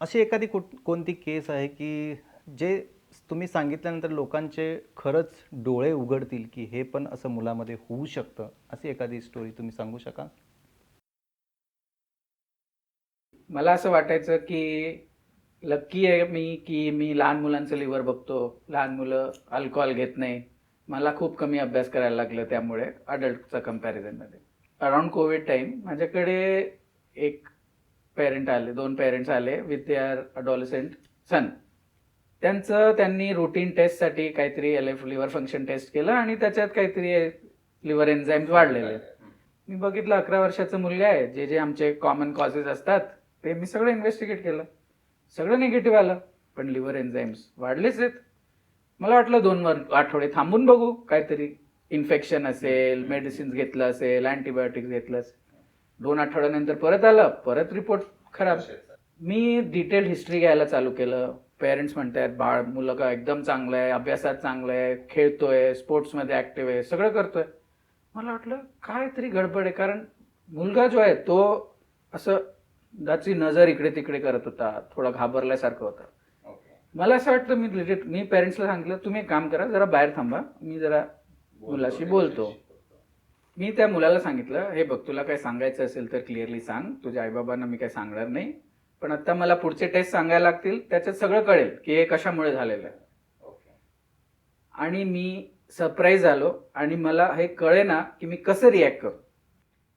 अशी एखादी कुठ कोणती केस आहे की जे तुम्ही सांगितल्यानंतर लोकांचे खरंच डोळे उघडतील की हे पण असं मुलामध्ये होऊ शकतं अशी एखादी स्टोरी तुम्ही सांगू शकाल? मला असं वाटायचं की लक्की आहे मी की मी लहान मुलांचं लिव्हर बघतो. लहान मुलं अल्कोहोल घेत नाही. मला खूप कमी अभ्यास करायला लागलं त्यामुळे अडल्टचा कम्पॅरिझनमध्ये अराउंड कोविड टाईम माझ्याकडे एक पेरेंट आले दोन पेरेंट्स आले विथ देअर अडॉलसेंट सन त्यांचं त्यांनी रुटीन टेस्टसाठी काहीतरी L F liver function test केलं आणि त्याच्यात काहीतरी लिव्हर एन्झाईम्स वाढलेले. मी बघितलं अकरा वर्षाचा मुलगा आहे. जे जे आमचे कॉमन कॉजेस असतात ते मी सगळं इन्व्हेस्टिगेट केलं. सगळं निगेटिव्ह आलं पण लिव्हर एन्झाईम्स वाढलेच आहेत. मला वाटलं दोन वर आठवडे थांबून बघू. काहीतरी इन्फेक्शन असेल मेडिसिन्स घेतलं असेल अँटीबायोटिक्स घेतलं असेल. दोन आठवड्यानंतर परत आलं परत रिपोर्ट खराब. मी डिटेल हिस्ट्री घ्यायला चालू केलं. पेरेंट्स म्हणतात बाळ मुलगा एकदम चांगलं आहे अभ्यासात चांगलं आहे खेळतोय स्पोर्ट्समध्ये ऍक्टिव्ह आहे सगळं करतोय. मला वाटलं काय तरी गडबड आहे कारण मुलगा जो आहे तो असं त्याची नजर इकडे तिकडे करत होता थोडा घाबरल्यासारखं होता. मला असं वाटतं मी legit- मी पेरेंट्सला सांगितलं तुम्ही एक काम करा जरा बाहेर थांबा मी जरा मुलाशी बोलतो. मी त्या मुलाला सांगितलं हे बघ तुला काय सांगायचं असेल तर क्लिअरली सांग. तुझ्या आईबाबांना मी काय सांगणार नाही. पण आता मला पुढचे टेस्ट सांगायला लागतील. त्याच्यात सगळं कळेल की हे कशामुळे झालेलं आहे. आणि मी सरप्राईज झालो आणि मला हे कळे ना की मी कसं रिॲक्ट करू.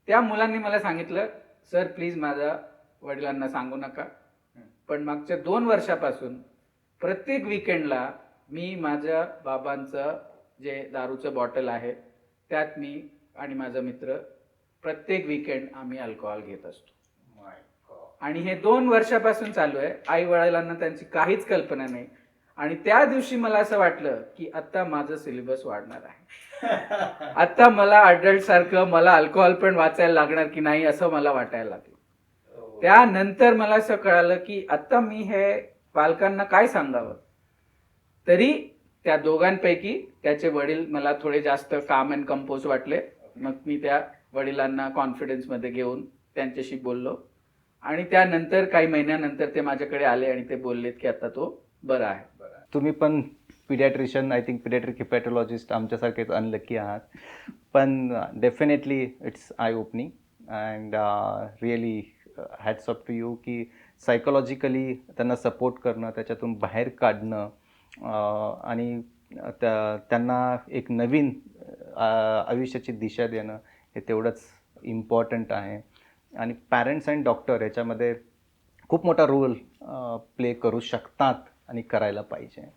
त्या मुलांनी मला सांगितलं सर प्लीज माझ्या वडिलांना सांगू नका. पण मागच्या दोन वर्षापासून प्रत्येक विकेंडला मी माझ्या बाबांचं जे दारूचं बॉटल आहे त्यात मी आणि माझा मित्र प्रत्येक विकेंड आम्ही अल्कोहोल घेत असतो. आणि हे दोन वर्षापासून चालू आहे. आई वडिलांना त्यांची काहीच कल्पना नाही. आणि त्या दिवशी मला असं वाटलं की आता माझं सिलेबस वाढणार आहे. आता मला अडल्ट सारखं मला अल्कोहोल पण वाचायला लागणार की नाही असं मला वाटायला लागलं. त्यानंतर मला असं कळालं की आता मी हे पालकांना काय सांगावं? तरी त्या दोघांपैकी त्याचे वडील मला थोडे जास्त काम अँड कंपोज वाटले. मग मी त्या वडिलांना कॉन्फिडन्समध्ये घेऊन त्यांच्याशी बोललो. आणि त्यानंतर काही महिन्यानंतर ते माझ्याकडे आले आणि ते बोललेत की आता तो बरा आहे. तुम्ही पण pediatrician I think pediatric hepatologist आमच्यासारखेच unlucky आहात. पण definitely it's eye opening and really hats up to you की सायकोलॉजिकली त्यांना सपोर्ट करणं त्याच्यातून बाहेर काढणं uh, आणि त्या त्यांना एक नवीन आयुष्याची दिशा देणं हे तेवढंच इम्पॉर्टंट आहे. आणि पॅरेंट्स अँड डॉक्टर याच्यामध्ये खूप मोठा रोल प्ले करू शकतात आणि करायला पाहिजे.